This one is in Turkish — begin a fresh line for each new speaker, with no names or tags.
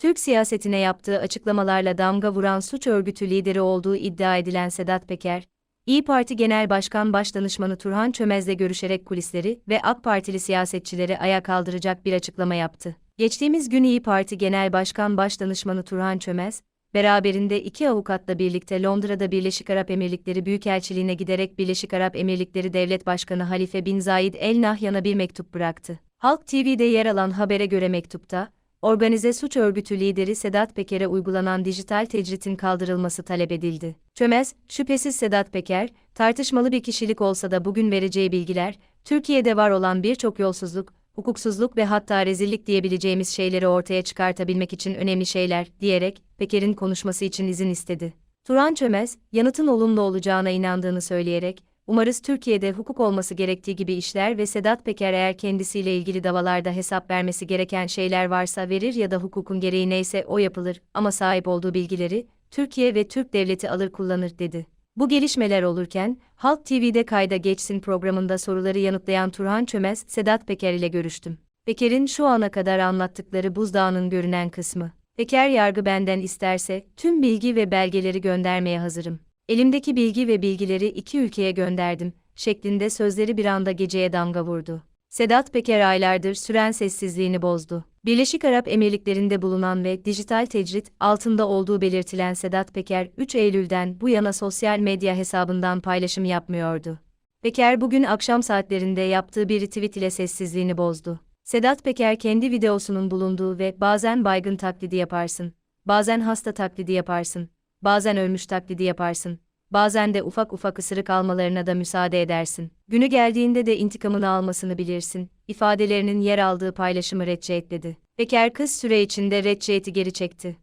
Türk siyasetine yaptığı açıklamalarla damga vuran suç örgütü lideri olduğu iddia edilen Sedat Peker, İyi Parti Genel Başkan Başdanışmanı Turhan Çömez'le görüşerek kulisleri ve AK Partili siyasetçileri ayağa kaldıracak bir açıklama yaptı. Geçtiğimiz gün İyi Parti Genel Başkan Başdanışmanı Turhan Çömez, beraberinde iki avukatla birlikte Londra'da Birleşik Arap Emirlikleri Büyükelçiliğine giderek Birleşik Arap Emirlikleri Devlet Başkanı Halife bin Zayed El Nahyan'a bir mektup bıraktı. Halk TV'de yer alan habere göre mektupta, organize suç örgütü lideri Sedat Peker'e uygulanan dijital tecritin kaldırılması talep edildi. Çömez, şüphesiz Sedat Peker, tartışmalı bir kişilik olsa da bugün vereceği bilgiler, Türkiye'de var olan birçok yolsuzluk, hukuksuzluk ve hatta rezillik diyebileceğimiz şeyleri ortaya çıkartabilmek için önemli şeyler, diyerek, Peker'in konuşması için izin istedi. Turan Çömez, yanıtın olumlu olacağına inandığını söyleyerek, umarız Türkiye'de hukuk olması gerektiği gibi işler ve Sedat Peker eğer kendisiyle ilgili davalarda hesap vermesi gereken şeyler varsa verir ya da hukukun gereği neyse o yapılır ama sahip olduğu bilgileri, Türkiye ve Türk devleti alır kullanır dedi. Bu gelişmeler olurken, Halk TV'de Kayda Geçsin programında soruları yanıtlayan Turhan Çömez, Sedat Peker ile görüştüm. Peker'in şu ana kadar anlattıkları buzdağının görünen kısmı. Peker yargı benden isterse, tüm bilgi ve belgeleri göndermeye hazırım. Elimdeki bilgi ve bilgileri iki ülkeye gönderdim, şeklinde sözleri bir anda geceye damga vurdu. Sedat Peker aylardır süren sessizliğini bozdu. Birleşik Arap Emirlikleri'nde bulunan ve dijital tecrit altında olduğu belirtilen Sedat Peker, 3 Eylül'den bu yana sosyal medya hesabından paylaşım yapmıyordu. Peker bugün akşam saatlerinde yaptığı bir tweet ile sessizliğini bozdu. Sedat Peker kendi videosunun bulunduğu ve bazen baygın taklidi yaparsın, bazen hasta taklidi yaparsın, bazen ölmüş taklidi yaparsın, bazen de ufak ufak ısırık almalarına da müsaade edersin. Günü geldiğinde de intikamını almasını bilirsin, ifadelerinin yer aldığı paylaşımı retçeetledi. Peker kız süre içinde retçeeti geri çekti.